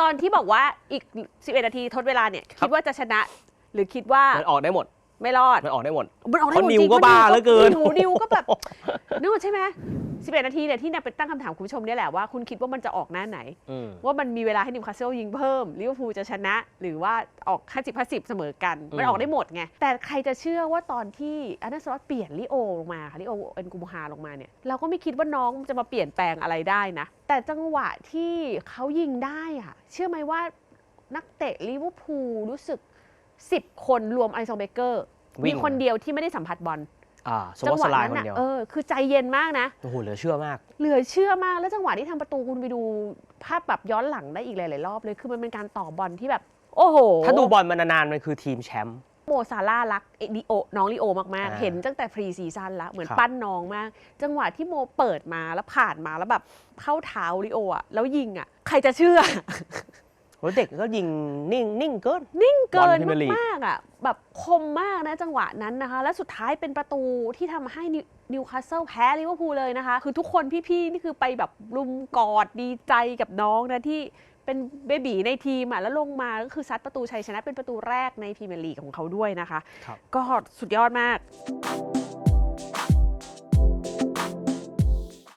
ตอนที่บอกว่าอีก 11 นาทีทดเวลาเนี่ยครับคิดว่าจะชนะ หรือคิดว่ามันออกได้หมด ไม่รอด มันออกได้หมดมันออกได้เพราะหมดนิวจริงก็พระบ้าเหลือเกินหนูนิวก็แบบนึกว่าใช่ไหม 11 นาทีเนี่ยที่เนี่ยเป็นตั้งคำถามคุณผู้ชมเนี่ยแหละว่าคุณคิดว่ามันจะออกหน้าไหน อืม ว่ามันมีเวลาให้นิวคาสเซิลยิงเพิ่มลิเวอร์พูลจะชนะ หรือว่าออก50 50เสมอกัน มันอืม ออกได้หมดไง แต่ใครจะเชื่อว่าตอนที่อันนั้นสล็อตเปลี่ยนลิโอลงมาค่ะลิโอเอ็นกูมฮาลงมาเนี่ยเราก็ไม่คิดว่าน้องจะมาเปลี่ยนแปลงอะไรได้นะ แต่จังหวะที่เขายิงได้อะเชื่อไหมว่านักเตะลิเวอร์พูลรู้สึก 10 คนรวมไอซองเบเกอร์วิ่มีง คนเดียวที่ไม่ได้สัมผัสบอล อ่าสมจัมติหสวะลายนั้นคนน่ะเดียวเออคือใจเย็นมากนะ โอ้โหเหลือเชื่อมาก เหลือเชื่อมากแล้วจังหวะที่ทำประตูคุณไปดูภาพแบบย้อนหลังได้อีกหลาย ๆ รอบเลย คือมันเป็นการต่อบอลที่แบบ โอ้โหถ้าดูบอลมานานๆมันคือทีมแชมป์ โมซาร่าห์รักเอลิโอน้องลิโอมาก อ่าๆ เห็นตั้งแต่พรีซีซั่นละเหมือนครับ ปั้นน้องมาก จังหวะที่โมเปิดมาแล้วผ่านมาแล้วแบบเข้าเท้าลิโออะแล้วยิงอะใครจะเชื่อ โอ้เด็กก็ยิงนิ่งนิ่งเกิน นิ่งเกินบอลพรีเมียร์ลีกมากๆอะแบบคมมากนะจังหวะนั้นนะคะ และสุดท้ายเป็นประตูที่ทำให้นิวนิวคาสเซิลแพ้ลิเวอร์พูลเลยนะคะ คือทุกคนพี่ๆ นี่คือไปแบบรุมกอดดีใจกับน้องนะที่เป็นเบบีในทีมอะแล้วลงมาก็คือซัดประตูชัยชนะเป็นประตูแรกในพรีเมียร์ลีกของเขาด้วยนะคะ ครับ ก็สุดยอดมาก「